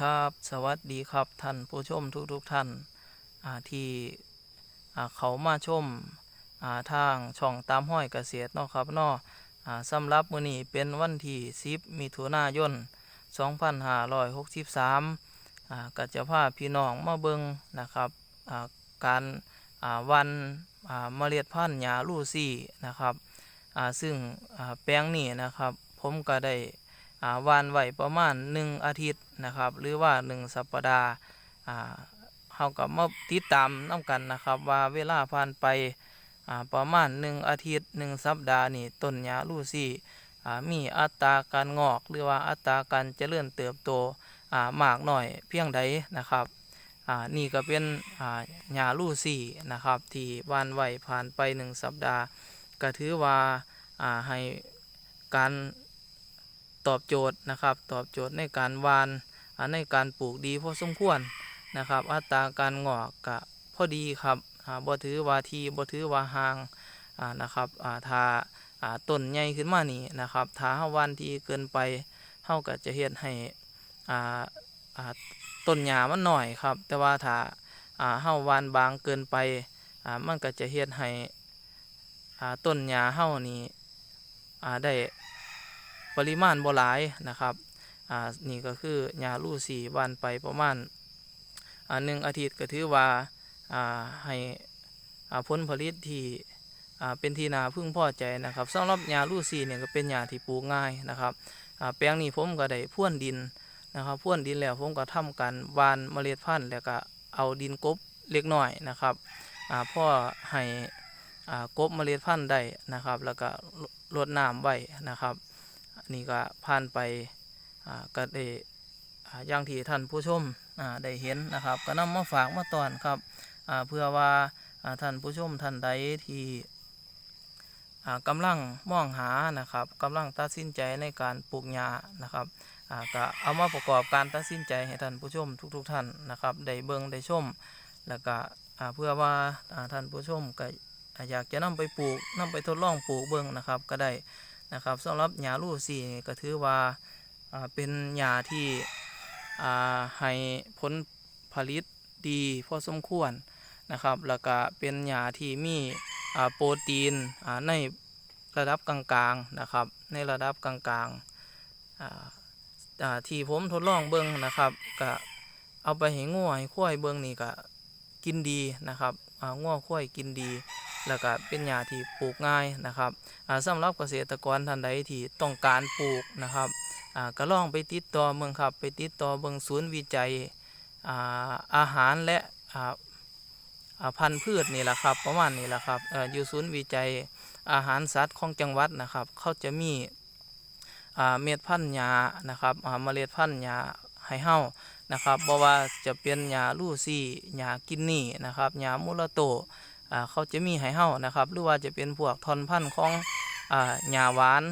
ครับสวัสดีครับท่านผู้ชมทุกทุกๆท่านาที่เขามาชมาทางช่องตามห้อยเกษตรเนาะครับเนาะอ่าสำหรับมื้อนี้เป็นวันที่ 10 มิถุนายน 2563อ่าก็จะพาพี่น้องมาเบิ่งนะครับาการาวันอ่าเมล็ดพันธุ์หญ้าลูซี่นะครับซึ่งแปลงนี้นะครับ ผมก็ได้วานไว้ประมาณ 1 อาทิตย์ นะครับ หรือว่า 1 สัปดาห์อ่าเฮากับมาติดตามน้ากันนะครับ ว่าเวลาผ่านไปอ่าประมาณ 1 อาทิตย์ 1 สัปดาห์นี่ต้นหญ้าลูซี่อ่ามีอัตราการงอก หรือว่าอัตราการเจริญเติบโตอ่ามากหน่อยเพียงใดนะครับอ่านี่ก็เป็นอ่าหญ้าลูซี่นะครับ ที่วานไหวผ่านไป 1 สัปดาห์ ก็ถือว่าอ่าให้การตอบโจทย์นะครับ ตอบโจทย์ในการวาน ในการปลูกดีพอสมควรนะครับ อัตราการงอกกะพอดีครับบ่ถือว่าทีบ่ถือว่าห่างนะครับอ่าถ้าต้นใหญ่ขึ้นมานี่นะครับถ้าเฮาวานทีเกินไปเฮาก็จะเฮ็ดให้ต้นหญ้ามันหน้อยครับ แต่ว่าถ้าเฮาวานบางเกินไปมันก็จะเฮ็ดให้ต้นหญ้าเฮานี่ได้ปริมาณบ่หลายนะครับ อ่านี่ก็คือหญ้าลู่สี่วันไปประมาณอ่าหนึ่งอาทิตย์ก็ถือว่าอ่าให้อ่าผลผลิตที่อ่าเป็นที่นาพึ่งพอใจนะครับสำหรับหญ้าลู่สี่เนี่ยก็เป็นหญ้าที่ปลูกง่ายนะครับอ่าแปลงนี้ผมก็ได้พ่วนดินนะครับพ่วนดินแล้วผมก็ทำการวานเมล็ดพันธุ์แล้วก็เอาดินกบเล็กน้อยนะครับอ่าพ่อให้อ่ากบเมล็ดพันธุ์ได้นะครับ แล้วก็รดน้ำไว้นะครับนี่ก็ผ่านไป ก็ได้อย่างที่ท่านผู้ชมได้เห็นนะครับ ก็นำมาฝากมาตอนครับเพื่อว่าท่านผู้ชมท่านใดที่อ่ากำลังมองหานะครับกำลังตัดสินใจในการปลูกหญ้านะครับก็เอามาประกอบการตัดสินใจให้ท่านผู้ชมทุกๆทท่านนะครับได้เบิ่งได้ชม แล้วก็เพื่อว่าท่านผู้ชมก็อยากจะนำไปปลูกนำไปทดลองปลูกเบิ่งนะครับก็ได้นะครับสำหรับหญ้าลูซี่นี่ก็ถือว่า เป็นหญ้าที่ให้ผลผลิตดีพอสมควรนะครับ แล้วก็เป็นหญ้าที่มีโปรตีนในระดับกลางๆนะครับ ในระดับกลางๆที่ผมทดลองเบิ้งนะครับก็เอาไปให้งัวให้ควายเบิ้งนี่ก็กินดีนะครับอ่วควายกินดี แล้วก็เป็นหญ้าที่ปลูกง่ายนะครับอ่าสำหรับเกษตรกรท่านใดที่ต้องการปลูกนะครับ ก็ลองไปติดต่อเมืองครับไปติดต่อเบิงศูนย์วิจัยอาอาหารและพันธุ์พืชนี่แหละครับ ประมาณนี้แหละครับอยู่ศูนย์วิจัยอาหารสัตว์ของจังหวัดนะครับ เขาจะมีเม็ดพันธุ์หญ้านะครับเมล็ดพันธุ์หญาให้เฮานะครับบ่ว่าจะเป็นหญาลูซี่หญากินนี่นะครับหญามูลโตเขาจะมีให้เฮานะครับ หรือว่าจะเป็นพวกทอนพันธุ์ของอ่าหญาหวาน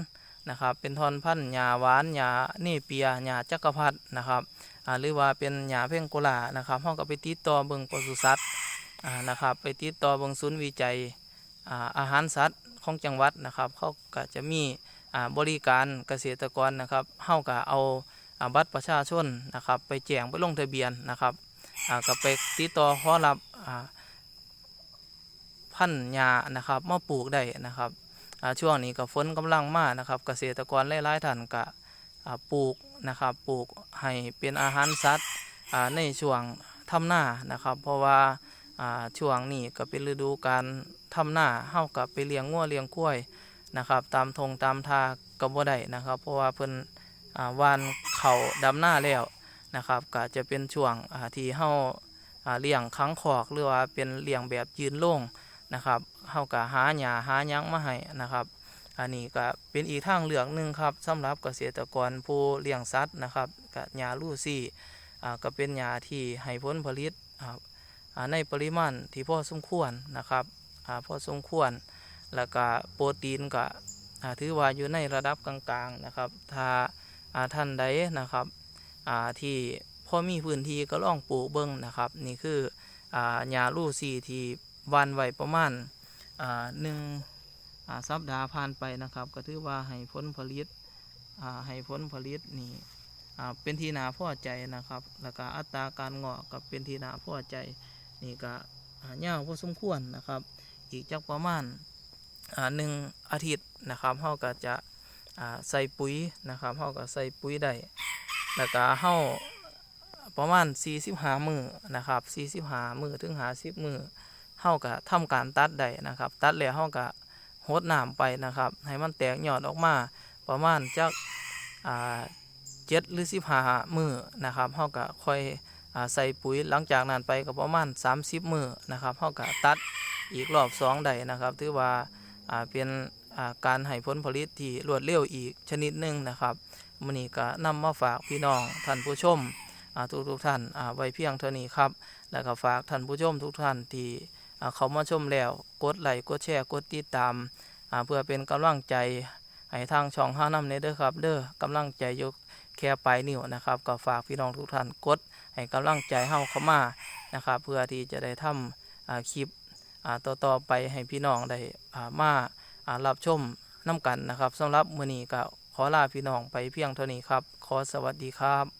นะครับ เป็นทอนพันธุ์หญ้าหวานหญ้าเนเปียหญ้าจักรพรรดินะครับหรือว่าเป็นหญ้าเพ่งโกลานะครับเฮาก็ไปติดต่อเบิ่งปศุสัตว์นะครับ ไปติดต่อเบิ่งศูนย์วิจัยอาหารสัตว์ของจังหวัดนะครับเขาก็จะมีบริการเกษตรกรนะครับเฮาก็เอาบัตรประชาชนนะครับ ไปแจ้งไปลงทะเบียนนะครับก็ไปติดต่อขอรับพันธุ์หญ้านะครับมาปลูกได้นะครับ ช่วงนี้ก็ฝนกำลังมานะครับ เกษตรกรหลายๆท่านก็ปลูกนะครับปลูกให้เป็นอาหารสัตว์ในช่วงทำหน้านะครับ เพราะว่าช่วงนี้ก็เป็นฤดูการทำหน้าเฮากับไปเลี้ยงงัวเลี้ยงควยนะครับ ตามทงตามทาก็บ่ได้นะครับ เพราะว่าเพิ่นวานเขาวดำหน้าแล้วนะครับก็จะเป็นช่วงที่เฮาอ่าเลี้ยงค้างคอกหรือว่าเป็นเลี้ยงแบบยืนโล่ง นะครับเฮาก็หาหญ้าหาหยังมาให้นะครับ อันนี้ก็เป็นอีกทางเลือกหนึ่งครับสำหรับเกษตรกรผู้เลี้ยงสัตว์นะครับกับหญ้าลูซี่อ่าก็เป็นหญ้าที่ให้ผลผลิตอ่าอ่าในปริมาณที่พอสมควรนะครับอ่าพอสมควร แล้วก็โปรตีนก็อ่าถือว่าอยู่ในระดับกลางๆนะครับ ถ้าอ่าท่านใดนะครับอ่าที่พอมีพื้นที่ก็ลองปลูกเบิ้งนะครับ นี่คืออ่าหญ้าลูซี่ที่ วันไว้ประมาณหนึ่งสัปดาห์ผ่านไปนะครับ ก็ถือว่าให้ผลผลิตให้ผลผลิตนี่เป็นที่นาพ่อใจนะครับแล้วก็อัตราการงอกกับเป็นที่นาพ่อใจนี่ก็อ่ายาวพอสมควรนะครับ อีกจักประมาณหนึ่งอาทิตย์นะครับเฮาก็จะใส่ปุ๋ยนะครับเฮาก็ใส่ปุ๋ยได้แล้วก็เฮาประมาณ 45 มือนะครับ45 มือถึง50 มือ เฮาก็ทำการตัดได้นะครับ ตัดแล้วเฮาก็หดน้ำไปนะครับ ให้มันแตกยอดออกมาประมาณจักอ่าเจ็ดหรือ15มือนะครับเฮาก็ค่อยอ่าใส่ปุ๋ยหลังจากนั้นไปก็ประมาณ 30 มือนะครับเฮาก็ตัดอีกรอบสองได้นะครับถือว่าอ่าเป็นอ่าการให้ผลผลิตที่รวดเร็วอีกชนิดหนึ่งนะครับมื้อนี้ก็นำมาฝากพี่น้องท่านผู้ชมอ่าทุกทุกๆท่านอ่าไว้เพียงเท่านี้ครับ แล้วก็ฝากท่านผู้ชมทุกท่านที่ เขามาชมแล้ว กดไลค์กดแชร์กดติดตามาเพื่อเป็นกำลังใจให้ทางช่องห้านำเนเด้อครับเด้อกำลังใจอยกแค่ปลายนิ้วนะครับก็ฝากพี่น้องทุกท่านกดให้กำลังใจเฮาเข้ามานะครับ เพื่อที่จะได้ทำอ่าคลิปต่อต่อไปให้พี่น้องได้มาอ่ารับชมน้ำกันนะครับสำหรับมื้อนี้ก็ขอลาพี่น้องไปเพียงเท่านี้ครับ ขอสวัสดีครับ